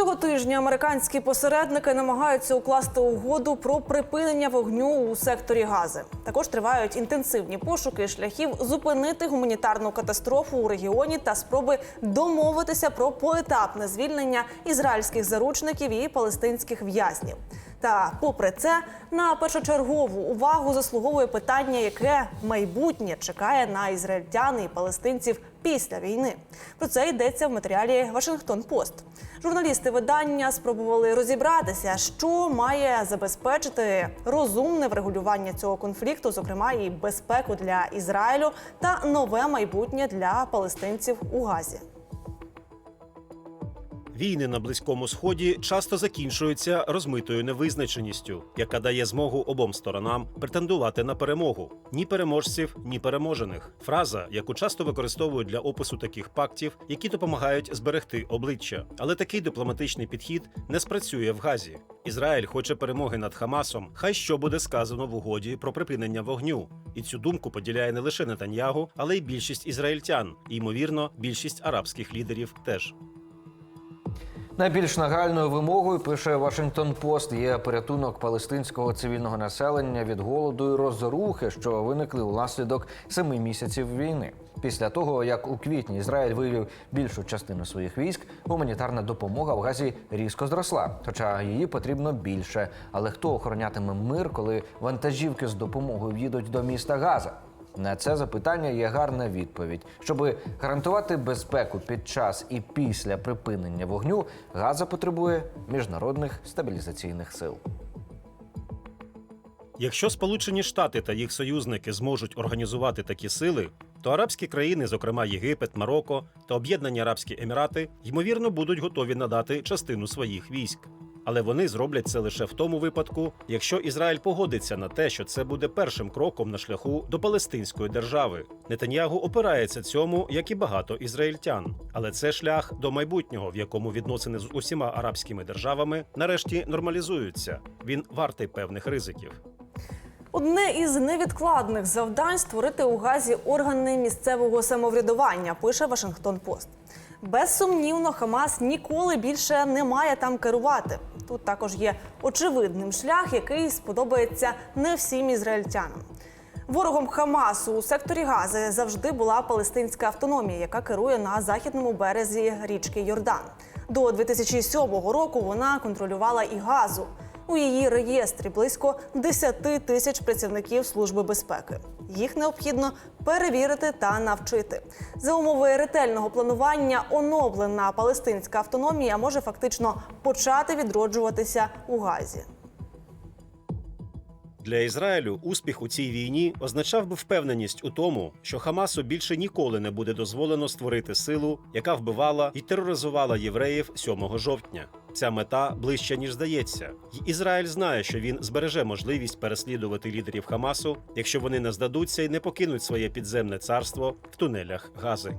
Цього тижня американські посередники намагаються укласти угоду про припинення вогню у секторі Гази. Також тривають інтенсивні пошуки шляхів зупинити гуманітарну катастрофу у регіоні та спроби домовитися про поетапне звільнення ізраїльських заручників і палестинських в'язнів. Та, попри це, на першочергову увагу заслуговує питання, яке майбутнє чекає на ізраїльтян і палестинців після війни. Про це йдеться в матеріалі Вашингтон Пост. Журналісти видання спробували розібратися, що має забезпечити розумне врегулювання цього конфлікту, зокрема і безпеку для Ізраїлю та нове майбутнє для палестинців у Газі. Війни на близькому сході часто закінчуються розмитою невизначеністю, яка дає змогу обом сторонам претендувати на перемогу ні переможців, ні переможених. Фраза, яку часто використовують для опису таких пактів, які допомагають зберегти обличчя. Але такий дипломатичний підхід не спрацює в Газі. Ізраїль хоче перемоги над Хамасом. Хай що буде сказано в угоді про припинення вогню. І цю думку поділяє не лише Нетаньягу, але й більшість ізраїльтян, і ймовірно, більшість арабських лідерів теж. Найбільш нагальною вимогою пише Вашингтон Пост є порятунок палестинського цивільного населення від голоду і розрухи, що виникли внаслідок семи місяців війни. Після того, як у квітні Ізраїль вивів більшу частину своїх військ, гуманітарна допомога в Газі різко зросла, хоча її потрібно більше. Але хто охоронятиме мир, коли вантажівки з допомогою в'їдуть до міста Газа? На це запитання є гарна відповідь. Щоб гарантувати безпеку під час і після припинення вогню, Газа потребує міжнародних стабілізаційних сил. Якщо Сполучені Штати та їх союзники зможуть організувати такі сили, то арабські країни, зокрема Єгипет, Марокко та Об'єднані Арабські Емірати, ймовірно, будуть готові надати частину своїх військ. Але вони зроблять це лише в тому випадку, якщо Ізраїль погодиться на те, що це буде першим кроком на шляху до палестинської держави. Нетаньягу опирається цьому, як і багато ізраїльтян. Але це шлях до майбутнього, в якому відносини з усіма арабськими державами нарешті нормалізуються. Він вартий певних ризиків. Одне із невідкладних завдань створити у Газі органи місцевого самоврядування, пише Вашингтон Пост. Безсумнівно, Хамас ніколи більше не має там керувати. Тут також є очевидним шлях, який сподобається не всім ізраїльтянам. Ворогом Хамасу у секторі Гази завжди була палестинська автономія, яка керує на західному березі річки Йордан. До 2007 року вона контролювала і газу. У її реєстрі близько 10 тисяч працівників служби безпеки. Їх необхідно перевірити та навчити. За умови ретельного планування оновлена палестинська автономія може фактично почати відроджуватися у Газі. Для Ізраїлю успіх у цій війні означав би впевненість у тому, що Хамасу більше ніколи не буде дозволено створити силу, яка вбивала і тероризувала євреїв 7 жовтня. Ця мета ближча ніж здається, І Ізраїль знає, що він збереже можливість переслідувати лідерів Хамасу, якщо вони не здадуться і не покинуть своє підземне царство в тунелях Гази.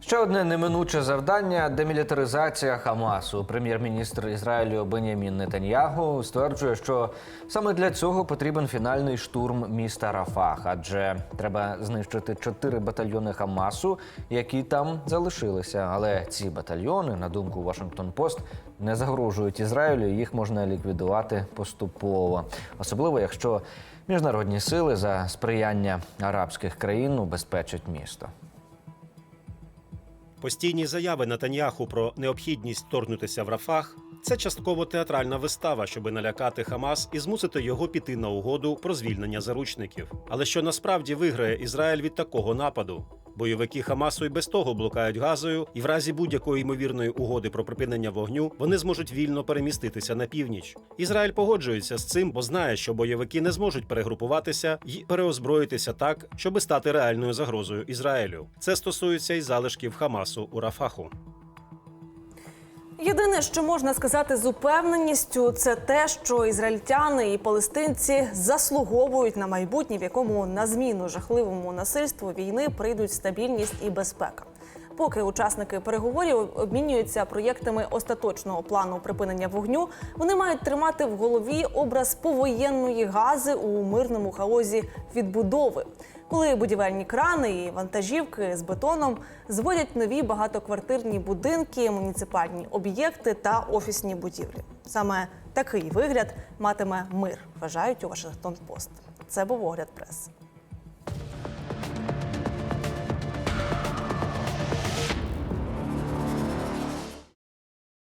Ще одне неминуче завдання демілітаризація Хамасу. Прем'єр-міністр Ізраїлю Бенямін Нетаньягу стверджує, що саме для цього потрібен фінальний штурм міста Рафах, адже треба знищити чотири батальйони Хамасу, які там залишилися. Але ці батальйони, на думку Вашингтон Пост, не загрожують Ізраїлю. Їх можна ліквідувати поступово, особливо якщо міжнародні сили за сприяння арабських країн убезпечать місто. Постійні заяви Натаньяху про необхідність вторгнутися в Рафах це частково театральна вистава, щоби налякати Хамас і змусити його піти на угоду про звільнення заручників. Але що насправді виграє Ізраїль від такого нападу? Бойовики Хамасу і без того блукають газою, і в разі будь-якої ймовірної угоди про припинення вогню вони зможуть вільно переміститися на північ. Ізраїль погоджується з цим, бо знає, що бойовики не зможуть перегрупуватися і переозброїтися так, щоби стати реальною загрозою Ізраїлю. Це стосується і залишків Хамасу у Рафаху. Єдине, що можна сказати з упевненістю, це те, що ізраїльтяни і палестинці заслуговують на майбутнє, в якому на зміну жахливому насильству війни прийдуть стабільність і безпека. Поки учасники переговорів обмінюються проєктами остаточного плану припинення вогню, вони мають тримати в голові образ повоєнної гази у мирному хаозі відбудови. Коли будівельні крани і вантажівки з бетоном зводять нові багатоквартирні будинки, муніципальні об'єкти та офісні будівлі. Саме такий вигляд матиме мир, вважають у Вашингтон Пост. Це був огляд преси.